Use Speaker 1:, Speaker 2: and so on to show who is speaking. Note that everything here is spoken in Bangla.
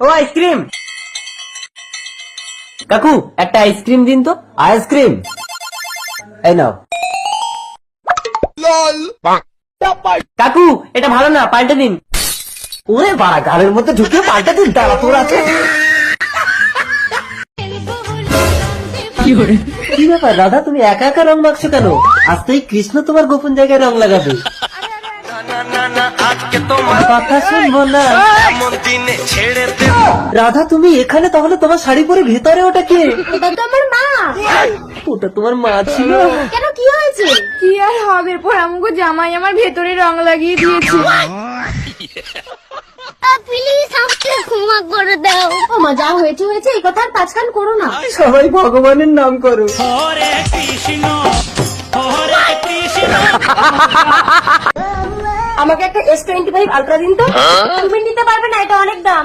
Speaker 1: ও আইসক্রিম কাকু একটা আইসক্রিম দিন তো। আইসক্রিম এই নাও। কাকু এটা ভালো না পাল্টে দিন। ওরে বাড়া গালের মধ্যে ঢুকে পাল্টে দিন দাঁড়া তোর আছে কি ব্যাপার রাধা তুমি একা একা রং মাখছো কেন? আজকেই কৃষ্ণ তোমার গোপন জায়গায় রং লাগাবে। কথা শুনব না। রাধা তুমি এখানে তাহলে তোমার শাড়ি পরে ভেতরে ওটা কে?
Speaker 2: তো আমার মা।
Speaker 1: ওটা তোমার মা ছিল।
Speaker 2: কেন কি হয়েছে?
Speaker 3: কি আর হবে? পর আমাকে জামাই আমার ভেতরে রং লাগিয়ে দিয়েছে।
Speaker 2: প্লিজ আমাকে ক্ষমা করে দাও। যা হয়েছে হয়েছে এই কথা আর পাঁচখান করো না।
Speaker 1: সবাই ভগবানের নাম করো।
Speaker 2: আমাকে একটা এস টোয়েন্টি ফাইভ আলট্রা দিন তো? তুমি নিতে পারবে না এটা অনেক দাম।